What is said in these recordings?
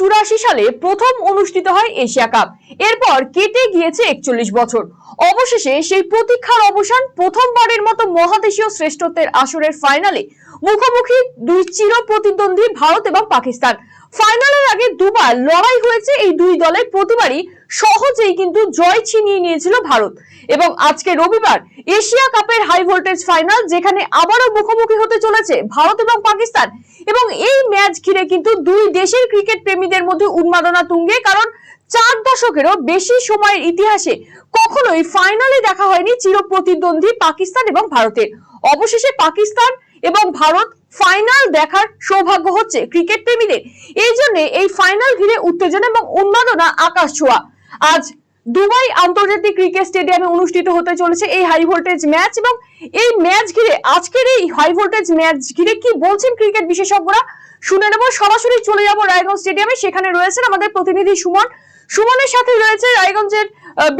উনিশশো সালে প্রথম অনুষ্ঠিত হয় এশিয়া কাপ। এরপর কেটে গিয়েছে একচল্লিশ বছর। অবশেষে সেই প্রতীক্ষার অবসান প্রথমবারের মতো মহাদেশীয় শ্রেষ্ঠত্বের আসরের ফাইনালে মুখোমুখি দুই চির প্রতিদ্বন্দ্বী ভারত এবং পাকিস্তান। ফাইনালের আগে দুবার লড়াই হয়েছে এই দুই দলের প্রতিবারই সহজেই কিন্তু জয় ছিনিয়ে নিয়েছিল ভারত। এবং আজকে রবিবার এশিয়া কাপের হাই ভোল্টেজ ফাইনাল যেখানে আবারও মুখোমুখি হতে চলেছে ভারত এবং পাকিস্তান। এবং এই ম্যাচ ঘিরে কিন্তু দুই দেশের ক্রিকেট প্রেমীদের মধ্যে উন্মাদনা তুঙ্গে, কারণ চার দশকেরও বেশি সময়ের ইতিহাসে কখনোই ফাইনালে দেখা হয়নি চির প্রতিদ্বন্দ্বী পাকিস্তান এবং ভারতের। অবশেষে পাকিস্তান এবং ভারত ফাইনাল দেখার সৌভাগ্য হচ্ছে ক্রিকেট প্রেমীদের। এই জন্য এই ফাইনাল ঘিরে উত্তেজনা এবং উন্মাদনা আকাশ ছোঁয়া। আজ দুবাই আন্তর্জাতিক ক্রিকেট স্টেডিয়ামে অনুষ্ঠিত হতে চলেছে এই হাই ভোল্টেজ ম্যাচ এবং এই ম্যাচ ঘিরে, আজকের এই হাই ভোল্টেজ ম্যাচ ঘিরে কি বলছেন ক্রিকেট বিশেষজ্ঞরা? শুনে নেব, সরাসরি চলে যাব রায়গঞ্জ স্টেডিয়ামে। সেখানে রয়েছেন আমাদের প্রতিনিধি সুমন। সুমনের সাথে রয়েছে রায়গঞ্জের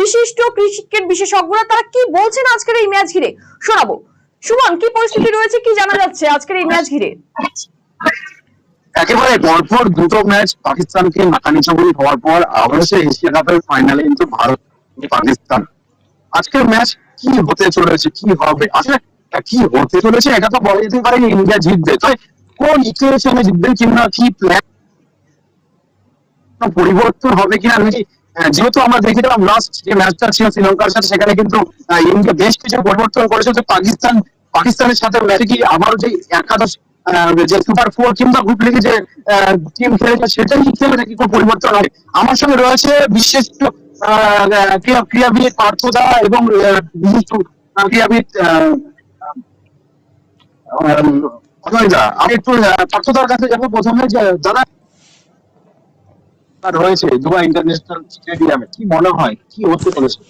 বিশিষ্ট ক্রিকেট বিশেষজ্ঞরা। তারা কি বলছেন আজকের এই ম্যাচ ঘিরে? শোনাবো। সুমন, কি পরিস্থিতি রয়েছে? কি জানা যাচ্ছে আজকের এই ম্যাচ ঘিরে? একেবারে পরপর দুটো ম্যাচ পাকিস্তানকে মাথা নিচুগুলি হওয়ার পর আবার সে এশিয়া কাপের ফাইনালে কিন্তু ভারত পাকিস্তান। আজকের ম্যাচ কি হতে চলেছে, কি হবে? আসলে কি হতে চলেছে এটা তো বলা যেতে পারে ইন্ডিয়া জিতবে। তবে কোন ইকুয়েশনে জিতবে কিংবা কি প্ল্যান পরিবর্তন হবে কিনা নাকি যেহেতু আমরা দেখেছিলাম লাস্ট যে ম্যাচটা ছিল শ্রীলঙ্কার সাথে, সেখানে কিন্তু ইন্ডিয়া বেশ কিছু পরিবর্তন করেছে। তো পাকিস্তান পাকিস্তানের সাথে ম্যাচে কি আবার যে একাদশ যে সুপার ফোর কিংবা গ্রুপ লিগে যে টিম খেলেছে সেটাই খেলে নাকি কোনো পরিবর্তন হবে আমার সঙ্গে রয়েছে বিশিষ্ট আহ, ক্রীড়া- ক্রীড়াবিদ পার্থদা এবং বিশিষ্ট ক্রীড়াবিদ আমি একটু আহ, পার্থদার কাছে যাব প্রথমে যে দাদা রয়েছে দুবাই ইন্টারন্যাশনাল স্টেডিয়ামে কি মনে হয় কি হতে চলেছে?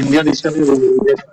ইন্ডিয়ান হিসাবে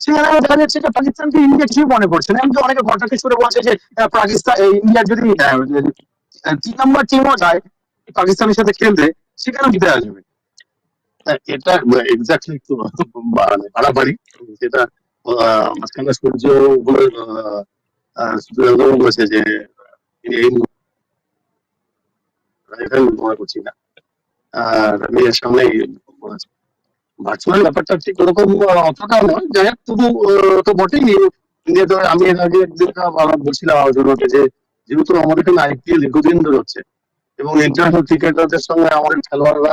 সেখানে দেখা যাচ্ছে যে পাকিস্তানকে ইন্ডিয়া কিছুই মনে করছে না। এমনকি অনেকে ঘটনা করে বলছে যে পাকিস্তান ইন্ডিয়া যদি তিন নম্বর টিমও যায় পাকিস্তানের সাথে খেলতে সেখানে জিতে আসবে। এটা এক্স্যাক্টলি একটু বাড়াবাড়ি। যেটা মাঝখানে সূর্য বলেছে যে, এই আমি করছি না। আর আমি এর সামনে ভার্চুয়াল ব্যাপারটা ঠিক ওরকম অতটা নয়। যাই হোক, তবু তো বটেই ইন্ডিয়াতে আমি এর আগে একদিন বলছিলাম আলোচনাতে যে যেহেতু আমাদের এখানে আইপিএল দীর্ঘদিন ধরে হচ্ছে এবং ইন্টারন্যাশনাল ক্রিকেটারদের সঙ্গে আমাদের খেলোয়াড়রা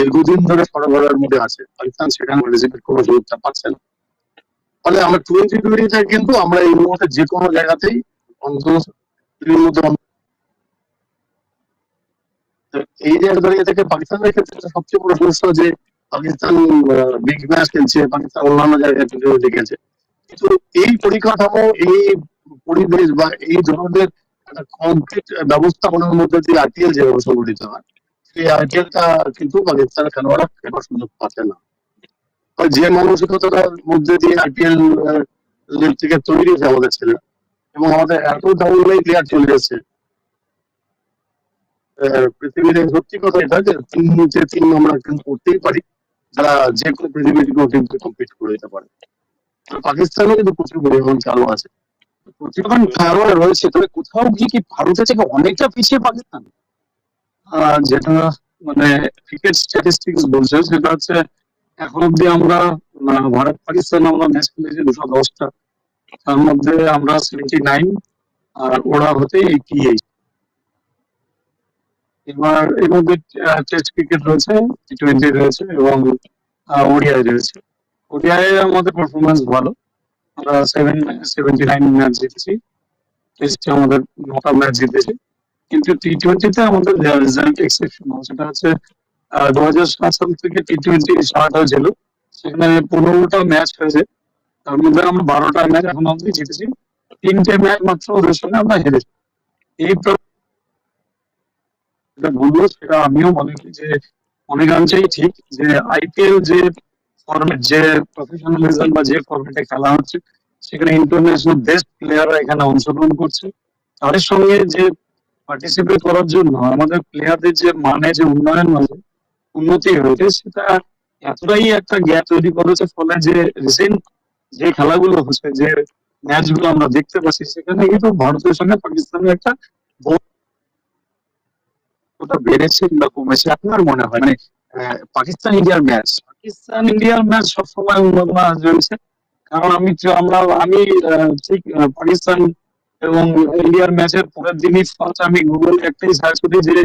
দীর্ঘদিন ধরে সরবরাহের মধ্যে আছে। পাকিস্তান সেখানে রেজিমেন্ট কোনো সুযোগটা পাচ্ছে না। ফলে আমরা টোয়েন্টি টোয়েন্টিতে কিন্তু আমরা এই মুহূর্তে যে কোনো জায়গাতেই অন্তত এই জায়গা দাঁড়িয়ে থেকে পাকিস্তানের ক্ষেত্রে সবচেয়ে বড় সমস্যা যে পাকিস্তান বিগ ম্যাচ খেলছে, পাকিস্তান অন্যান্য জায়গায় দেখেছে কিন্তু এই পরিকাঠামো, এই পরিবেশ বা এই ধরনের একটা কমপ্লিট ব্যবস্থাপনার মধ্যে দিয়ে আইপিএল সংগঠিত হয়, সেই আইপিএলটা কিন্তু পাকিস্তানের সুযোগ পাচ্ছে না। যে মানসিকতার মধ্যে দিয়ে আইপিএল থেকে তৈরি হয়েছে আমাদের ছেলে এবং আমাদের এত দারুণ প্লেয়ার চলে গেছে পৃথিবীর সত্যি কথা এটা যে তিন নিচে তিন আমরা কিন্তু করতেই পারি। যারা যে কোনো পৃথিবীকেও কিন্তু কমপ্লিট করে দিতে পারে। পাকিস্তানে কিন্তু প্রচুর পরিমাণ চালু আছে। প্রতিভাবান খেলোয়াড় রয়েছে তবে কোথাও গিয়ে কি ভারতের থেকে অনেকটা পিছিয়ে পাকিস্তান? যেটা মানে ক্রিকেট স্ট্যাটিস্টিক্স বলছে সেটা হচ্ছে এখন অব্দি আমরা আহ, ভারত পাকিস্তান আমরা ম্যাচ খেলেছি দুশো দশটা। তার মধ্যে আমরা সেভেন্টি নাইন আর ওরা হতে এইটি এইট এবার এর মধ্যে টেস্ট ক্রিকেট রয়েছে টি টোয়েন্টি রয়েছে এবং ওডিআই রয়েছে। ওডিআই আমাদের পারফরমেন্স ভালো। আমরা সেভেন সেভেন্টি নাইন ম্যাচ জিতেছি টেস্টে আমাদের নটা ম্যাচ জিতেছি। কিন্তু টি টোয়েন্টিতে আমাদের রেজাল্ট এক্সেপশনাল সেটা হচ্ছে দু হাজার সাত সাল থেকে টি টোয়েন্টি স্টার্ট হয়েছিল। সেখানে পনেরোটা ম্যাচ হয়েছে। তার মধ্যে আমরা বারোটা ম্যাচ এখন অব্দি জিতেছি। তিনটে ম্যাচ মাত্র ওদের সঙ্গে আমরা হেরেছি। এই যেটা বলল সেটা আমিও মনে করি যে অনেকাংশেই ঠিক যে আইপিএল যে ফরম্যাট যে প্রফেশনালিজম বা যে ফরম্যাটে খেলা হচ্ছে, সেখানে ইন্টারন্যাশনাল বেস্ট প্লেয়াররা এখানে অংশগ্রহণ করছে। তাদের সঙ্গে যে পার্টিসিপেট করার জন্য আমাদের প্লেয়ারদের যে মানে যে উন্নয়ন হয়েছে, উন্নতি হয়েছে, সেটা এতটাই একটা গ্যাপ তৈরি করেছে ফলে যে রিসেন্ট যে খেলাগুলো হচ্ছে, যে ম্যাচগুলো আমরা দেখতে পাচ্ছি, সেখানে কিন্তু ভারতের সঙ্গে পাকিস্তানের একটা ওটা বেড়েছে কিংবা কমেছে আপনার মনে হয়? মানে পাকিস্তান ইন্ডিয়ার ম্যাচ পাকিস্তান ইন্ডিয়ার ম্যাচ সবসময় উন্মাদনা রয়েছে কারণ আমি আমরা আমি ঠিক পাকিস্তান এবং ইন্ডিয়ার ম্যাচের পরের দিনই ফার্স্ট আমি গুগল একটাই সার্চ করি যে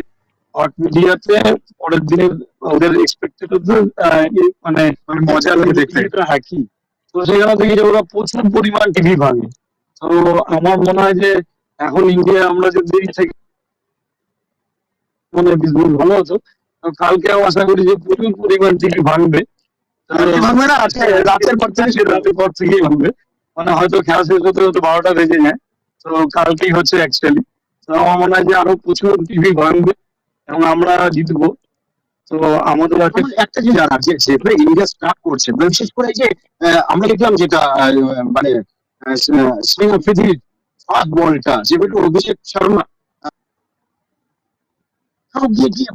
হট মিডিয়াতে পরের দিনের ওদের এক্সপেক্টেড মানে মানে মজা লাগে দেখতে এটা হ্যাঁ কি? তো সেখানে দেখি যে ওরা প্রচুর পরিমাণ টিভি ভাঙে। তো আমার মনে হয় যে এখন ইন্ডিয়া আমরা যদি থেকে মানে বিজনেস ভালো তো কালকেও আশা করি যে প্রচুর পরিমাণ টিভি ভাঙবে। ভাঙবে না, আজকে রাতের পর থেকে রাতের পর থেকেই ভাঙবে। মানে হয়তো খেলা শেষ হতে হতে বারোটা বেজে যায়। তো কালকেই হচ্ছে অ্যাকচুয়ালি তো আমার মনে হয় যে আরও প্রচুর টিভি ভাঙবে এবং আমরা জিতবো। তো আমাদের একটা জিনিস জানার যে যেভাবে ইন্ডিয়া স্টার্ট করছে। মানে বিশেষ করে যে আমরা দেখলাম যেটা মানে স্পিন পৃথিবীর ফার্স্ট বলটা যেগুলো অভিষেক শর্মা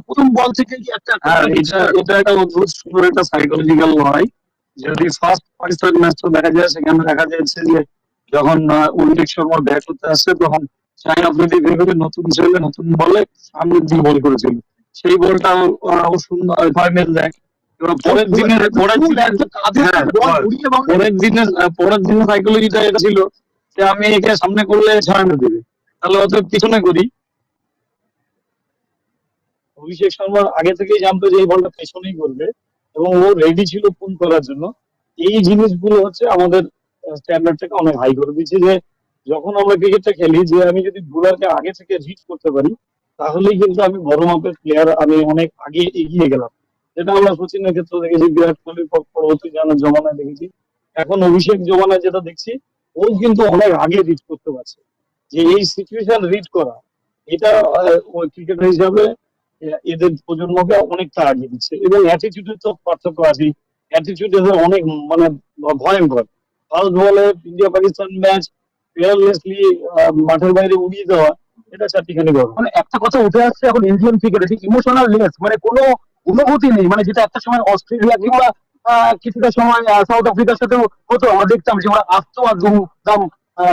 প্রথম বল থেকে একটা হ্যাঁ এটা এটা একটা অদ্ভুত সুন্দর একটা সাইকোলজিক্যাল লড়াই। যদি ফার্স্ট পাকিস্তান ম্যাচটা দেখা যায় সেখানে দেখা যাচ্ছে যে যখন অভিষেক শর্মার ব্যাট করতে আসছে তখন ভেবে নতুন ছেলে নতুন বলে সামনের দিকে বল করেছিল। সেই বলটা ও সুন্দর ফাইনাল দেয় পরের দিনের পরের হ্যাঁ, পরের দিনের পরের দিনের সাইকোলজিটা এটা ছিল যে আমি একে সামনে করলে ছয় মেরে দেবে। তাহলে অত পিছনে করি। অভিষেক শর্মা আগে থেকেই জানতো যে এই বলটা পেছনেই করবে এবং ও রেডি ছিল পুল করার জন্য। এই জিনিসগুলো হচ্ছে আমাদের স্ট্যান্ডার্ডটাকে অনেক হাই করে দিচ্ছে যে যখন আমরা ক্রিকেটটা খেলি, যে আমি যদি বোলারকে আগে থেকে রিড করতে পারি, তাহলেই কিন্তু আমি বড় মাপের প্লেয়ার আমি অনেক আগে এগিয়ে গেলাম। যেটা আমরা সচিনের ক্ষেত্রে দেখেছি, বিরাট কোহলির পর- পরবর্তী জানার জমানায় দেখেছি। এখন অভিষেক জমানায় যেটা দেখছি, ও কিন্তু অনেক আগে রিড করতে পারছে। যে এই সিচুয়েশন রিড করা, এটা ক্রিকেটার হিসাবে এদের প্রজন্মকে অনেকটা আগিয়ে দিচ্ছে এবং অ্যাটিটিউডের তো পার্থক্য আছে অ্যাটিটিউড অনেক মানে ভয়ঙ্কর। ভারত বলে ইন্ডিয়া পাকিস্তান ম্যাচ ফেয়ারলেসলি মাঠের বাইরে উড়িয়ে দেওয়া, এটা চারটিখানি মানে একটা কথা উঠে আসছে এখন ইন্ডিয়ান ক্রিকেটে ঠিক ইমোশনাল লেস মানে কোনো অনুভূতি নেই। মানে যেটা একটা সময় অস্ট্রেলিয়া কিংবা কিছুটা সময় সাউথ আফ্রিকার সাথেও হতো। আমরা দেখতাম যে ওরা আসতো আর দাম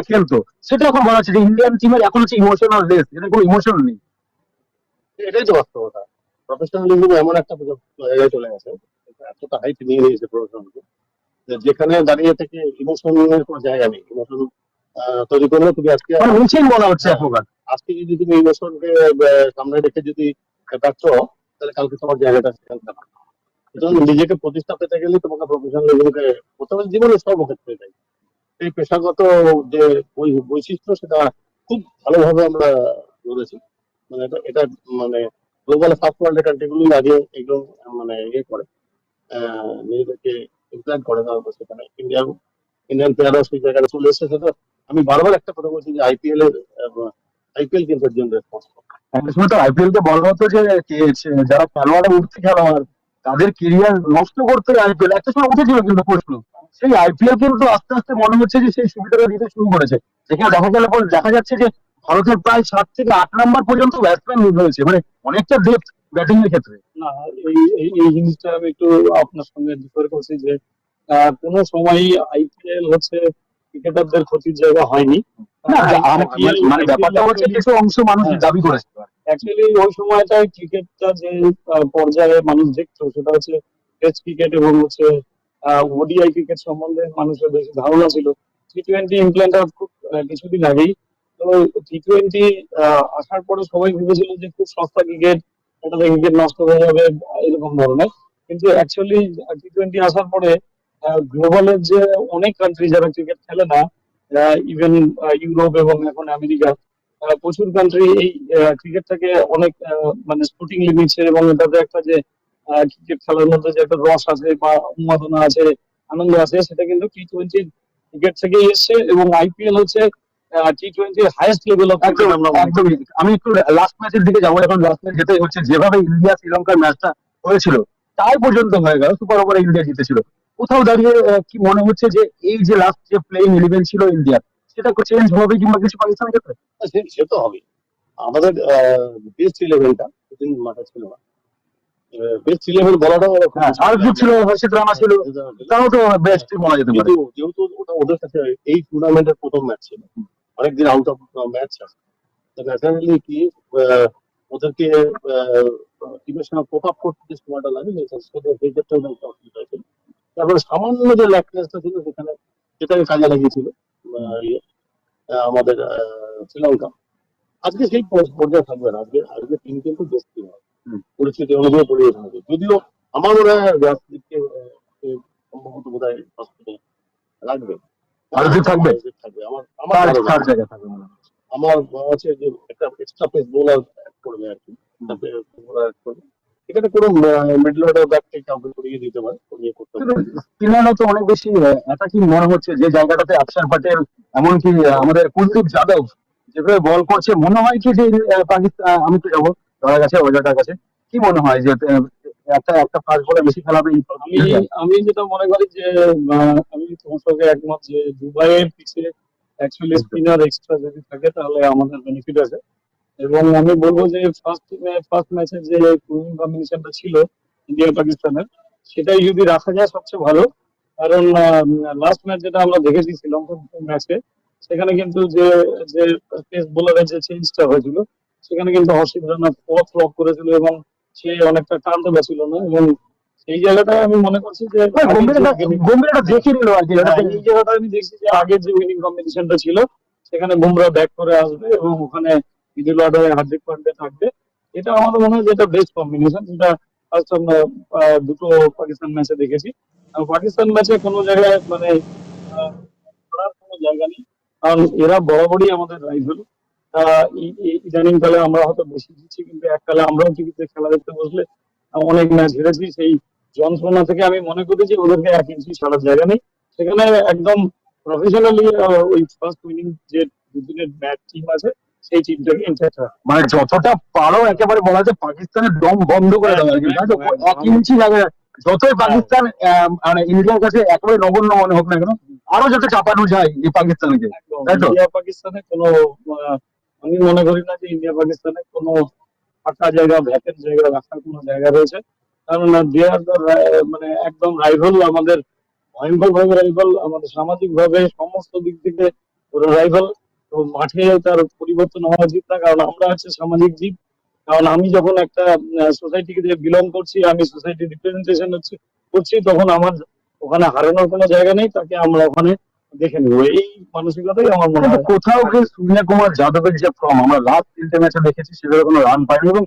খেলতো। সেটা এখন বলা হচ্ছে যে ইন্ডিয়ান টিমের এখন হচ্ছে ইমোশনাল লেস এটা কোনো ইমোশন নেই। এটাই তো বাস্তবতা। প্রফেশনালিজম এমন একটা জায়গায় চলে গেছে এতটা হাইট নিয়ে নিয়েছে প্রফেশনালিজম যেখানে দাঁড়িয়ে থেকে ইমোশনের কোনো জায়গা নেই। ইমোশন তৈরি করলে তুমি আজকে মানে মিছিল বলা হচ্ছে এখন আজকে যদি তুমি ইমোশনকে সামনে রেখে যদি ব্যর্থ তাহলে কালকে তোমার জায়গাটা সেখানে থাকবে। নিজেকে প্রতিষ্ঠা পেতে গেলে তোমাকে প্রফেশনালিজমকে প্রথমে জীবনে সর্বক্ষেত্রে চাই এই পেশাগত যে বৈশিষ্ট্য সেটা খুব ভালোভাবে আমরা ধরেছি। মানে এটা মানে গ্লোবাল ফার্স্ট ওয়ার্ল্ডের কান্ট্রিগুলো আগে এগুলো মানে ইয়ে করে। নিজেদেরকে ইমপ্ল্যান্ট করে তারপর সেখানে। ইন্ডিয়ান ইন্ডিয়ান প্লেয়াররা সেই জায়গায় চলে এসেছে সেটা আমি বারবার একটা কথা বলছি যে আইপিএল এর আইপিএল কিন্তু এর জন্য রেসপন্সিবল সময় তো আইপিএল কে বলা হতো যে যারা উঠছে খেলোয়াড় তাদের কেরিয়ার নষ্ট করতে আইপিএল একটা সময় উঠেছিল কিন্তু প্রশ্ন। সেই আইপিএল কিন্তু আস্তে আস্তে মনে হচ্ছে যে সেই সুবিধাটা দিতে শুরু করেছে। যেখানে দেখা গেল, দেখা যাচ্ছে যে ভারতের প্রায় সাত থেকে আট নাম্বার পর্যন্ত ব্যাটসম্যান রয়েছে মানে অনেকটা ডেপথ ব্যাটিং এর ক্ষেত্রে। না এই এই- জিনিসটা আমি একটু আপনার সঙ্গে ডিফার করছি যে কোনো সময়ই আইপিএল হচ্ছে ক্রিকেটারদের ক্ষতির জায়গা হয়নি। মানে- মানে ব্যাপারটা হচ্ছে কিছু অংশ মানুষ হ্যাঁ। দাবি করেছে অ্যাকচুয়ালি ওই সময়টায় ক্রিকেটটা যে পর্যায়ে মানুষ দেখতো সেটা হচ্ছে টেস্ট ক্রিকেট এবং হচ্ছে ওডিআই ক্রিকেট সম্বন্ধে মানুষের বেশি ধারণা ছিল। টি টোয়েন্টি ইমপ্ল্যান্ট খুব কিছুদিন আগেই টি টোয়েন্টি আসার পরে সবাই ভেবেছিল যে খুব সস্তা ক্রিকেট এটাতে ক্রিকেট নষ্ট হয়ে যাবে, এরকম ধরনের। কিন্তু অ্যাকচুয়ালি টি টোয়েন্টি আসার পরে গ্লোবালের যে অনেক কান্ট্রি যারা ক্রিকেট খেলে না ইভেন ইউরোপ এবং এখন আমেরিকা প্রচুর কান্ট্রি এই ক্রিকেটটাকে অনেক মানে স্পোর্টিং নিচ্ছে এবং এটাতে একটা যে ক্রিকেট খেলার মধ্যে যে একটা রস আছে বা উন্মাদনা আছে, আনন্দ আছে, সেটা কিন্তু টি টোয়েন্টি ক্রিকেট থেকেই এসছে এবং আইপিএল হচ্ছে টি হাইয়েস্ট লেভেল অফ একদমই আমি একটু লাস্ট ম্যাচের দিকে যাব। এখন লাস্ট ম্যাচ যেতে হচ্ছে যেভাবে ইন্ডিয়া শ্রীলঙ্কার ম্যাচটা হয়েছিল তাই পর্যন্ত হয়ে গেল। সুপার ওভারে ইন্ডিয়া জিতেছিল। কোথাও দাঁড়িয়ে কি মনে হচ্ছে যে এই যে লাস্ট যে প্লেইং ইলেভেন ছিল ইন্ডিয়ার সেটা চেঞ্জ হবে কিংবা কিছু পাকিস্তানের ক্ষেত্রে? সে তো হবে আমাদের বেস্ট ইলেভেনটা সেদিন ছিল না। বেস্ট ইলেভেন বলাটাও হ্যাঁ ছিল হর্ষিত রানা ছিল তাও তো বেস্ট বলা যেতে পারে। যেহেতু ওটা ওদের কাছে এই টুর্নামেন্টের প্রথম ম্যাচ ছিল। অনেকদিন আউট অফ ম্যাচ আছে ন্যাচারালি কি আহ, ওদেরকে টিমের সঙ্গে কোপ আপ করতে যে সময়টা লাগে সেটা সেই ক্ষেত্রে ওদের একটু অসুবিধা হয়েছিল তারপরে সামান্য যে ল্যাকনেসটা ছিল সেখানে সেটাকে কাজে লাগিয়েছিল আহ, ইয়ে, আহ, আমাদের আহ, শ্রীলঙ্কা আজকে সেই পর- পর্যায়ে থাকবে না আজকে আজকে টিম কিন্তু বেশ টিম হবে হুম। পরিস্থিতি অনুযায়ী পরিবর্তন হবে যদিও আমার মনে হয় রাজদীপকে সম্ভবত বোধ হয় রাখবে ভারতীয় থাকবে? থাকবে। আমার আমার তার ধারণা। থাকবে। হয়। আমার মনে। হচ্ছে যে একটা এক্সট্রা পেস বোলার করবে আর কি। বোলার করবে। এখানে কোনো মিডল অর্ডার ব্যাক থেকে কাউকে করিয়ে দিতে পারে করিয়ে করতে পারে। স্পিনাররা তো অনেক বেশি অ্যাটাকিং মনে হচ্ছে। যে জায়গাটাতে প্যাটেল এমনকি আমাদের কুলদীপ যাদব যেভাবে বল করছে মনে হয় কি যে পাকিস্তান আমি তো যাব। ধরা গেছে ওজাটার কাছে। কি মনে হয় যে একটা একটা ফাস্ট বলে বেশি খেলাবে আমি আমি যেটা মনে করি যে আমি তোমার সঙ্গে একমত যে দুবাইয়ের পিছিয়ে অ্যাকচুয়ালি স্পিনার এক্সট্রা যদি থাকে তাহলে আমাদের বেনিফিট আছে। এবং আমি বলব যে ফার্স্ট ফার্স্ট ম্যাচে যে কুইন কম্বিনেশনটা ছিল ইন্ডিয়া পাকিস্তানের সেটাই যদি রাখা যায় সবচেয়ে ভালো। কারণ লাস্ট ম্যাচ যেটা আমরা দেখেছি শ্রীলঙ্কার ম্যাচে সেখানে কিন্তু যে যে পেস বোলারের যে চেঞ্জটা হয়েছিল সেখানে কিন্তু হর্ষিত রানা পথ লক করেছিল এবং সে অনেকটা টানতে পারছিল না এবং সেই জায়গাটায় আমি মনে করছি যে দেখে নিল আর কি হ্যাঁ, এই জায়গাটা আমি দেখছি যে আগের যে উইনিং কম্বিনেশনটা ছিল সেখানে বুমরা ব্যাক করে আসবে এবং ওখানে মিডল অর্ডারে হার্দিক পান্ডে থাকবে। এটা আমাদের মনে হয় যে এটা বেস্ট কম্বিনেশন যেটা ফার্স্ট আমরা দুটো পাকিস্তান ম্যাচে দেখেছি। আর পাকিস্তান ম্যাচে কোনো জায়গায় মানে কোনো জায়গা নেই। কারণ এরা বরাবরই আমাদের রাইভেল ইদানিং কালে আমরা হয়তো বেশি দিচ্ছি কিন্তু এককালে আমরাও টিভিতে খেলা দেখতে বসলে অনেক ম্যাচ হেরেছি। সেই যন্ত্রণা থেকে আমি মনে করি যে ওদেরকে এক ইঞ্চি ছাড়ার জায়গা নেই। সেখানে একদম প্রফেশনালি ওই ফার্স্ট উইনিং যে দুদিনের ম্যাচ টিম আছে সেই টিমটাকে মানে যতটা পারো একেবারে বলা যায় পাকিস্তানের দম বন্ধ করে দেওয়া আর কি। এক ইঞ্চি লাগে। যতই পাকিস্তান আহ, মানে ইন্ডিয়ার কাছে একেবারে নগণ্য মনে হোক না কেন আরও যাতে চাপানো যায় এই পাকিস্তানকে। তাই তো? পাকিস্তানে কোনো আমি মনে করি না যে ইন্ডিয়া পাকিস্তানে কোনো ফাঁকা জায়গা ভ্যাকেন্ট জায়গা রাখার কোনো জায়গা রয়েছে। কারণ মানে একদম রাইভাল আমাদের ভয়ঙ্কর ভাবে রাইভাল আমাদের সামাজিক ভাবে সমস্ত দিক থেকে ওরা রাইভাল তো মাঠে তার পরিবর্তন হওয়া উচিত না, কারণ আমরা হচ্ছে সামাজিক জীব। কারণ আমি যখন একটা সোসাইটিকে বিলং করছি, আমি সোসাইটি রিপ্রেজেন্টেশন হচ্ছে করছি, তখন আমার ওখানে হারানোর কোনো জায়গা নেই, তাকে আমরা ওখানে দেখে নেব এই মানসিকতাই আমার মনে হয়। কোথাও গিয়ে সূর্য কুমার যাদবের যে ফর্ম আমরা লাস্ট তিনটে ম্যাচে দেখেছি সেভাবে কোনো রান পাইনি এবং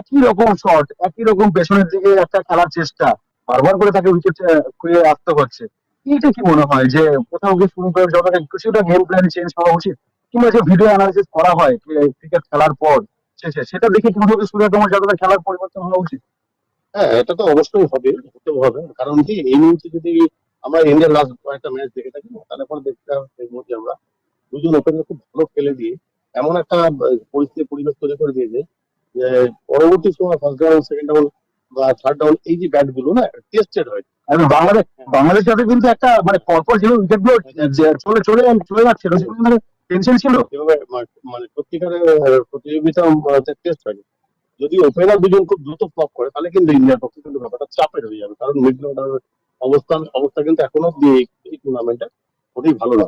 একই রকম শট একই রকম পেছনের দিকে একটা খেলার চেষ্টা বারবার করে তাকে উইকেট খুঁজে আসতে হচ্ছে। এইটা কি মনে হয় যে কোথাও গিয়ে শুরু করে যতটা কিছুটা গেম প্ল্যান চেঞ্জ করা উচিত? কিংবা যে ভিডিও অ্যানালিসিস করা হয় ক্রিকেট খেলার পর শেষে সেটা দেখে কি কোথাও সূর্য কুমার যাদবের খেলার পরিবর্তন হওয়া উচিত? হ্যাঁ এটা তো অবশ্যই হবে হতে হবে। কারণ কি এই মুহূর্তে যদি আমরা ইন্ডিয়ার লাস্ট কয়েকটা ম্যাচ দেখে থাকি তাহলে পরে দেখতে দেখব যে আমরা দুজন ওপেনার খুব ভালো খেলে দিয়ে এমন একটা পরিস্থিতি পরিবেশ তৈরি করে দিয়েছে যে পরবর্তী সময় ফার্স্ট ডাউন সেকেন্ড ডাউন বা থার্ড ডাউন এই যে ব্যাটগুলো না টেস্টেড হয়। আমি বাংলাদেশ বাংলাদেশ সাথে কিন্তু একটা মানে পরপর যে উইকেটগুলো যে চলে চলে চলে যাচ্ছিল মানে টেনশন ছিল। এভাবে মানে সত্যিকারের আহ, প্রতিযোগিতা টেস্ট হয়। যদি ওপেনার দুজন খুব দ্রুত ফ্লপ করে তাহলে কিন্তু ইন্ডিয়ার পক্ষে কিন্তু ব্যাপারটা চাপের হয়ে যাবে কারণ মিডল অর্ডার অবস্থান অবস্থা কিন্তু এখনও এই- টুর্নামেন্টে ওটাই ভালো না।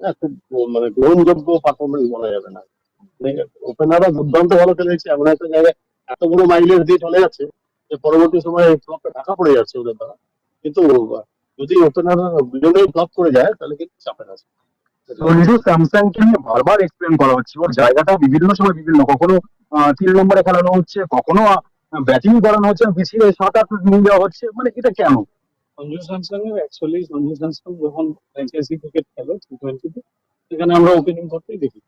হ্যাঁ, খুব মানে গ্রহণযোগ্য পারফরমেন্স বলা যাবে না। ওপেনাররা দুর্দান্ত ভালো খেলেছে। এমন একটা জায়গায় এত বড় মাইলেজ দিয়ে চলে যাচ্ছে যে পরবর্তী ফ্লপটা ঢাকা পড়ে যাচ্ছে ওদের দ্বারা। কিন্তু যদি দুজনেই ফ্লপ করে যায় তাহলে কিন্তু আছে নিয়ে বারবার এক্সপ্লেন করা হচ্ছে ওর জায়গাটা বিভিন্ন সময় বিভিন্ন কখনো তিন নম্বরে খেলানো হচ্ছে কখনো ব্যাটিং করানো হচ্ছে সাত আট নিয়ে যাওয়া হচ্ছে মানে এটা কেন? সঞ্জু স্যামসং এর অ্যাকচুয়ালি সঞ্জু স্যামসং যখন ফ্র্যাঞ্চাইজি ক্রিকেট খেলে টি টোয়েন্টিতে সেখানে আমরা ওপেনিং করতেই দেখি।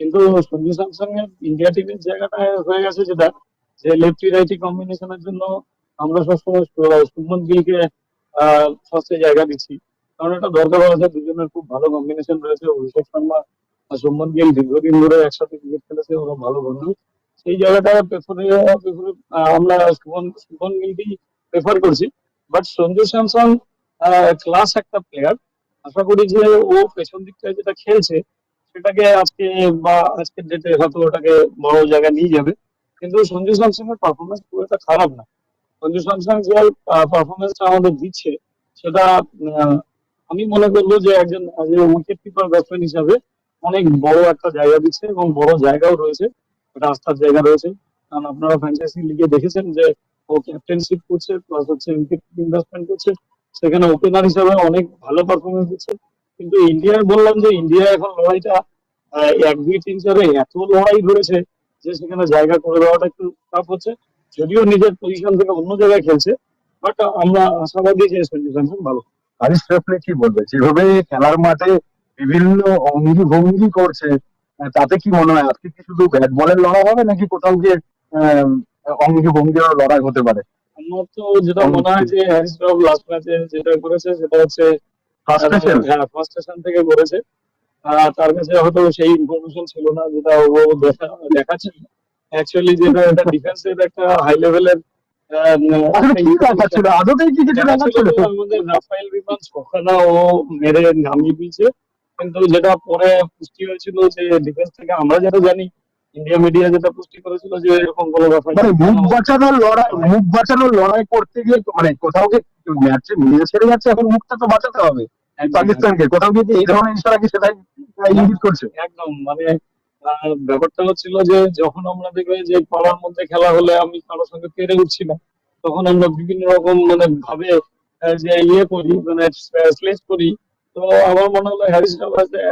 কিন্তু সঞ্জু স্যামসং এর ইন্ডিয়া টিমের জায়গাটা হয়ে গেছে যেটা যে লেফটি রাইটি কম্বিনেশনের জন্য আমরা সবসময় শুভমন গিলকে ফার্স্টে জায়গা দিচ্ছি। কারণ এটা দরকার আছে দুজনের খুব ভালো কম্বিনেশন রয়েছে। অভিষেক শর্মা আর শুভমান গিল দীর্ঘদিন ধরে একসাথে ক্রিকেট খেলেছে, ওরা ভালো বন্ধু। সেই জায়গাটা প্রেফারে আমরা শুভন শুভন গিলকেই প্রেফার করছি। বাট সঞ্জু স্যামসন ক্লাস একটা প্লেয়ার আশা করি যে ও পেছন দিকটায় যেটা খেলছে, সেটাকে আজকে বা আজকের ডেটে হয়তো ওটাকে বড় জায়গায় নিয়ে যাবে। কিন্তু সঞ্জু স্যামসং এর পারফরমেন্স খুব একটা খারাপ না। সঞ্জু স্যামসং যে পারফরমেন্সটা আমাদের দিচ্ছে, সেটা আমি মনে করব যে একজন উইকেট কিপার ব্যাটসম্যান হিসাবে অনেক বড় একটা জায়গা দিচ্ছে এবং বড় জায়গাও রয়েছে। আস্থার জায়গা রয়েছে। কারণ আপনারা ফ্র্যাঞ্চাইজি লিগে দেখেছেন যে ও ক্যাপ্টেনশিপ করছে প্লাস হচ্ছে উইকেট ইনভেস্টমেন্ট করছে। সেখানে ওপেনার হিসাবে অনেক ভালো পারফরমেন্স দিচ্ছে। কিন্তু ইন্ডিয়ার বললাম যে ইন্ডিয়া এখন লড়াইটা এক দুই তিন চারে এত লড়াই ধরেছে যে সেখানে জায়গা করে দেওয়াটা একটু টাফ হচ্ছে। যদিও নিজের পজিশন থেকে অন্য জায়গায় খেলছে বাট আমরা আশাবাদী যে স্যামসন ভালো। হারিস রেফলে কি বলবে যেভাবে খেলার মাঠে বিভিন্ন অঙ্গি ভঙ্গি করছে তাতে কি মনে হয় আজকে কি শুধু ব্যাট বলের লড়াই হবে নাকি কোথাও গিয়ে অঙ্গি ভঙ্গিরও লড়াই হতে পারে। আমার তো যেটা মনে হয় যে হ্যারিস লাস্ট ম্যাচে যেটা করেছে সেটা হচ্ছে Frustration? হ্যাঁ ফার্স্টেশন থেকে করেছে। তার কাছে হয়তো সেই ইনফরমেশন ছিল না যেটা ও দেখা দেখাচ্ছে অ্যাকচুয়ালি যেটা এটা ডিফেন্সের একটা হাই লেভেলের আমাদের বিমান ছখানা ও মেরে নামিয়ে দিয়েছে। কিন্তু যেটা পরে পুষ্টি হয়েছিল যে ডিফেন্স থেকে আমরা যেটা জানি ইন্ডিয়া মিডিয়া যেটা পুষ্টি করেছিল যে এরকম কোনো রাফায়েল মানে মুখ বাঁচানোর লড়াই মুখ বাঁচানোর লড়াই করতে গিয়ে মানে কোথাও গিয়ে ম্যাচে মিলে ছেড়ে যাচ্ছে এখন মুখটা তো বাঁচাতে হবে পাকিস্তানকে। কোথাও গিয়ে কি এই ধরনের ইশারা কি সেটাই ইঙ্গিত করছে? একদম মানে ব্যাপারটা হচ্ছিল যে যখন আমরা দেখবে যে পাড়ার মধ্যে খেলা হলে আমি কারোর সঙ্গে পেরে উঠছি না তখন আমরা বিভিন্ন রকম মানে ভাবে যে ইয়ে করি মানে করি। তো আমার মনে হলো হ্যারিস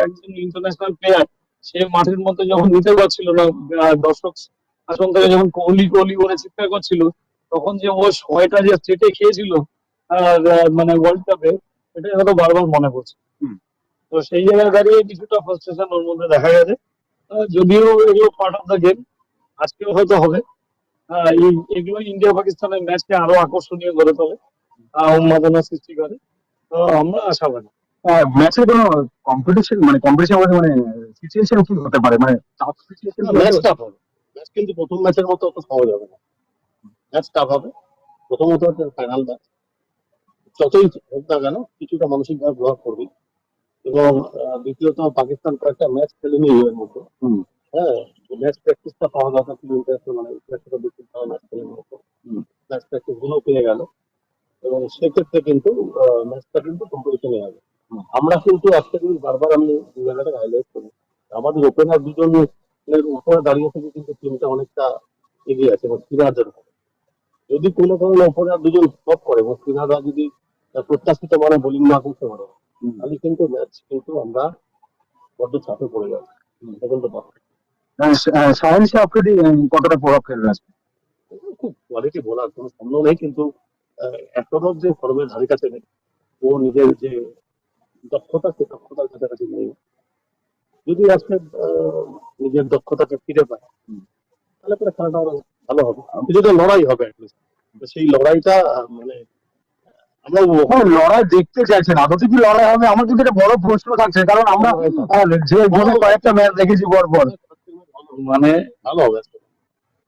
একজন ইন্টারন্যাশনাল প্লেয়ার সে মাঠের মধ্যে যখন নিতে পারছিল না দর্শক আসন থেকে যখন কোহলি কোহলি করে চিৎকার করছিল তখন যে ও ছয়টা যে স্টেটে খেয়েছিল মানে ওয়ার্ল্ড কাপে এটাই হয়তো বারবার মনে পড়ছে। তো সেই জায়গায় দাঁড়িয়ে কিছুটা ফ্রাস্ট্রেশন ওর মধ্যে দেখা গেছে। যদিও এগুলো পার্ট অফ দ্য গেম আজকেও হয়তো হবে। এগুলো ইন্ডিয়া পাকিস্তানের ম্যাচকে আরও আকর্ষণীয় করে তোলে। উন্মাদনা সৃষ্টি করে। তো আমরা আশাবাদী। ম্যাচে কোনো কম্পিটিশন মানে কম্পিটিশন মানে সিচুয়েশন কি হতে পারে? মানে টাফ সিচুয়েশন ম্যাচ টাফ হবে। ম্যাচ কিন্তু প্রথম ম্যাচের মতো অত সহজ হবে না। ম্যাচ টাফ হবে। প্রথমত ফাইনাল ম্যাচ যতই হোক না কেন কিছুটা মানসিক ভাবে প্রভাব পড়বে এবং দ্বিতীয়ত পাকিস্তান কয়েকটা ম্যাচ খেলেনি এর মতো। হ্যাঁ ম্যাচ প্র্যাকটিসটা পাওয়া দরকার ছিল ইন্টারন্যাশনাল মানে একটা বেশি ম্যাচ খেলেনি ম্যাচ প্র্যাকটিসগুলো পেয়ে গেল। এবং সেক্ষেত্রে কিন্তু ম্যাচটা কিন্তু কম্পিটিশনে হবে। আমরা কিন্তু একটা জিনিস বারবার আমি জায়গাটা হাইলাইট করি। আমাদের ওপেনার দুজনের উপরে দাঁড়িয়ে থেকে কিন্তু টিমটা অনেকটা এগিয়ে আছে এবং সিরাজের যদি কোনো কারণে ওপেনার দুজন টপ করে এবং সিরাজরা যদি প্রত্যাশিত মানে বোলিং না করতে পারে তাহলে কিন্তু ম্যাচ কিন্তু আমরা বড্ড চাপে পড়ে যাব। এখন তো পাবো। সাহেল শাহ আফ্রিদি কতটা প্রভাব ফেলবে আজকে? খুব কোয়ালিটি বলার কোনো সন্দেহ নেই কিন্তু এখনও যে ফর্মের ধারে কাছে নেই ও নিজের যে দক্ষতা সে দক্ষতার কাছাকাছি নেই যদি আজকে নিজের দক্ষতাকে ফিরে পায় তাহলে পরে খেলাটা আরও ভালো হবে। কিছুটা লড়াই হবে সেই লড়াইটা মানে আমরা ওখানে লড়াই দেখতে চাইছেন। আদতে কি লড়াই হবে? আমার কিন্তু একটা বড় প্রশ্ন থাকছে কারণ আমরা যে ভাবে কয়েকটা ম্যাচ দেখেছি মানে ভালো হবে।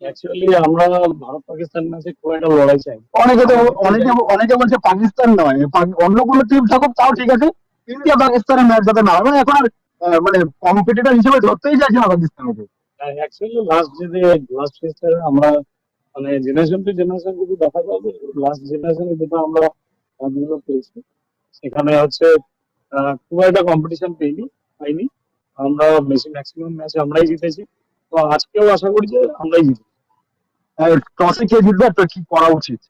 অ্যাকচুয়ালি আমরা ভারত পাকিস্তান ম্যাচে খুব একটা লড়াই চাই অনেকে তো অনেকে অনেকে বলছে পাকিস্তান নয় অন্য কোনো টিম থাকুক তাও ঠিক আছে। ইন্ডিয়া পাকিস্তানের ম্যাচ যাতে না হয় মানে এখন আর মানে কম্পিটিটর হিসেবে ধরতেই চাইছে না পাকিস্তানকে অ্যাকচুয়ালি লাস্ট যে লাস্ট ফেজটা আমরা মানে জেনারেশন টু জেনারেশন যদি দেখা যাবে লাস্ট জেনারেশনে যেটা আমরা খেলাধুলো পেয়েছি সেখানে হচ্ছে খুব একটা কম্পিটিশন পেইনি পাইনি। আমরা বেশি ম্যাক্সিমাম ম্যাচ আমরাই জিতেছি। তো আজকেও আশা করি যে আমরাই জিতবো। টসে কে জিতবে তো কি করা উচিত?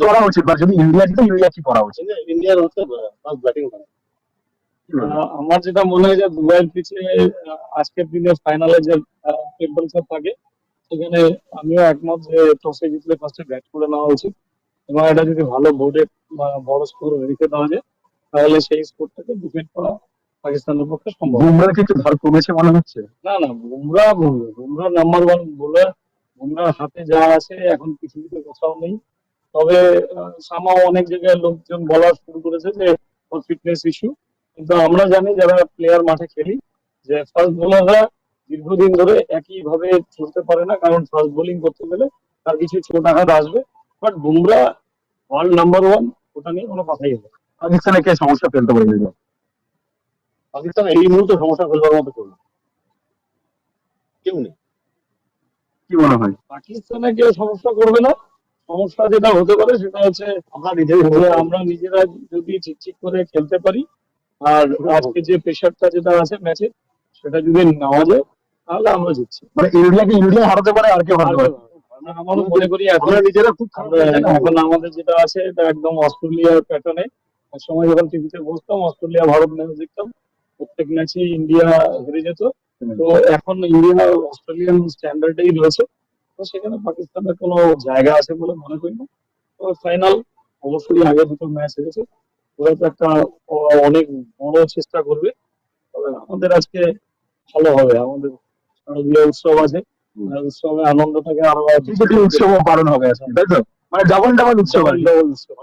করা উচিত? বা যদি ইন্ডিয়া জিতে ইন্ডিয়া কি করা উচিত? ইন্ডিয়ার হচ্ছে ব্যাটিং আমার যেটা মনে হয় যে দুবাইয়ের পিছে আহ, আজকের দিনে ফাইনালে যে টেম্পারেচার থাকে সেখানে আমিও একমত যে টসে জিতলে ফার্স্টে ব্যাট করে নেওয়া উচিত। এবং এটা যদি ভালো বোর্ডে বড় স্কোর রেখে দেওয়া যায় তাহলে সেই স্কোরটাকে ডিফেন্ড করা পাকিস্তানের পক্ষে সম্ভব। বুমরার কিছু ধার কমেছে মনে হচ্ছে? না না Bumrah Bumrah number one bowler বুমরার হাতে যা আছে এখন পৃথিবীতে কোথাও নেই। তবে সামাও অনেক জায়গায় লোকজন বলা শুরু করেছে যে ফিটনেস ইস্যু কিন্তু আমরা জানি যারা প্লেয়ার মাঠে খেলি যে ফাস্ট বোলাররা দীর্ঘদিন ধরে একই ভাবে চলতে পারে না কারণ ফাস্ট বোলিং করতে গেলে তার কিছু ছোট আঘাত আসবে। But Bumrah world number one ওটা নিয়ে কোনো কথাই হবে। পাকিস্তানে কে সমস্যা ফেলতে পারে পাকিস্তান এই মুহূর্তে সমস্যা ফেলবার মতো করবে কেউ নেই। কি মনে হয়? পাকিস্তানে কেউ সমস্যা করবে না। সমস্যা যেটা হতে পারে সেটা হচ্ছে আমরা নিজেই যে আমরা নিজেরা যদি ঠিকঠিক করে খেলতে পারি আর আজকে যে প্রেশারটা যেটা আছে ম্যাচে সেটা যদি নেওয়া যায় তাহলে আমরা জিতছি। মানে ইন্ডিয়াকে ইন্ডিয়া হারাতে পারে আর কেউ হারাতে পারে? আমরা আমারও মনে করি এখন নিজেরা খুব। এখন আমাদের যেটা আছে এটা একদম অস্ট্রেলিয়ার প্যাটার্নে এক সময় যখন টিভিতে বসতাম অস্ট্রেলিয়া ভারত ম্যাচ দেখতাম প্রত্যেক ম্যাচে ইন্ডিয়া হেরে যেত। তো এখন ইন্ডিয়া অস্ট্রেলিয়ান স্ট্যান্ডার্ডেই রয়েছে। তো সেখানে পাকিস্তানের কোনো জায়গা আছে বলে মনে করি না। তো ফাইনাল অবশ্যই আগে দুটো ম্যাচ হেরেছে ওরা তো একটা অনেক বড় চেষ্টা করবে। তবে আমাদের আজকে ভালো হবে। আমাদের শারদীয় উৎসব আছে। আর উৎসবে আনন্দটাকে আরও টি উৎসব পালন হবে তাই তো? মানে ডাবল ডাবল উৎসব আর। ডাবল উৎসব।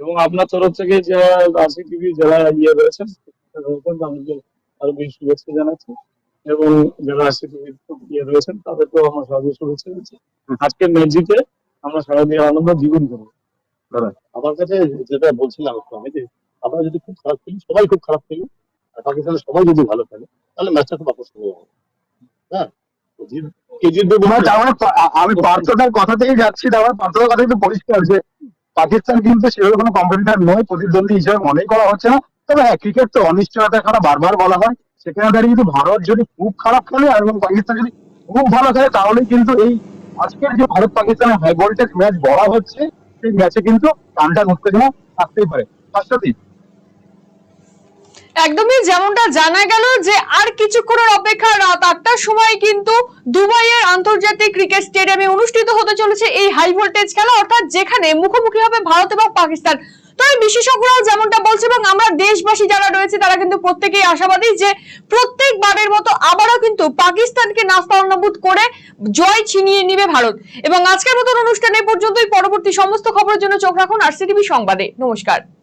এবং আপনার তরফ থেকে যারা রাশি টিভি যারা ইয়ে রয়েছেন তাদেরকে আরও বেশি শুভেচ্ছা জানাচ্ছি। এবং যারা টিভি ইয়ে রয়েছেন তাদেরকেও আমরা সবাই শুভেচ্ছা দিচ্ছি আজকের ম্যাচ জিতে আমরা সারাদিন আনন্দ দ্বিগুণ করব। আমার কাছে যেটা বলছিলাম একটু আমি যে আমরা যদি খুব খারাপ খেলি সবাই খুব খারাপ খেলি আর পাকিস্তানের সবাই যদি ভালো খেলে তাহলে ম্যাচটা খুব আকর্ষণীয় হবে। হ্যাঁ? মানে মানে আমি পার্থটার কথা থেকেই যাচ্ছি তার মানে পার্থটার কথা কিন্তু পরিষ্কার যে পাকিস্তান কিন্তু সেভাবে কোনো কম্পিটিটার নয় প্রতিদ্বন্দ্বী হিসেবে মনেই করা হচ্ছে না। তবে হ্যাঁ ক্রিকেট তো অনিশ্চয়তার কথা বারবার বলা হয়। সেখানে দাঁড়িয়ে কিন্তু ভারত যদি খুব খারাপ খেলে এবং পাকিস্তান যদি খুব ভালো খেলে তাহলে কিন্তু এই আজকের যে ভারত পাকিস্তানের হাই ভোল্টেজ ম্যাচ বলা হচ্ছে, সেই ম্যাচে কিন্তু টানটা উত্তেজনা থাকতেই পারে। পাঁচটাতেই একদমই যেমনটা জানা গেল যে আর কিছুক্ষণের অপেক্ষা রাত আটটার সময় কিন্তু দুবাইয়ের আন্তর্জাতিক ক্রিকেট স্টেডিয়ামে অনুষ্ঠিত হতে চলেছে এই হাই ভোল্টেজ খেলা, অর্থাৎ যেখানে মুখোমুখি হবে ভারত এবং পাকিস্তান। তবে বিশেষজ্ঞরাও যেমনটা বলছে এবং আমরা দেশবাসী যারা রয়েছে, তারা কিন্তু প্রত্যেকেই আশাবাদী যে প্রত্যেকবারের মতো আবারও কিন্তু পাকিস্তানকে নাস্তা অন্নবোধ করে জয় ছিনিয়ে নিবে ভারত। এবং আজকের মতন অনুষ্ঠান পর্যন্তই। পরবর্তী সমস্ত খবরের জন্য চোখ রাখুন আর সিটিভি সংবাদে। নমস্কার।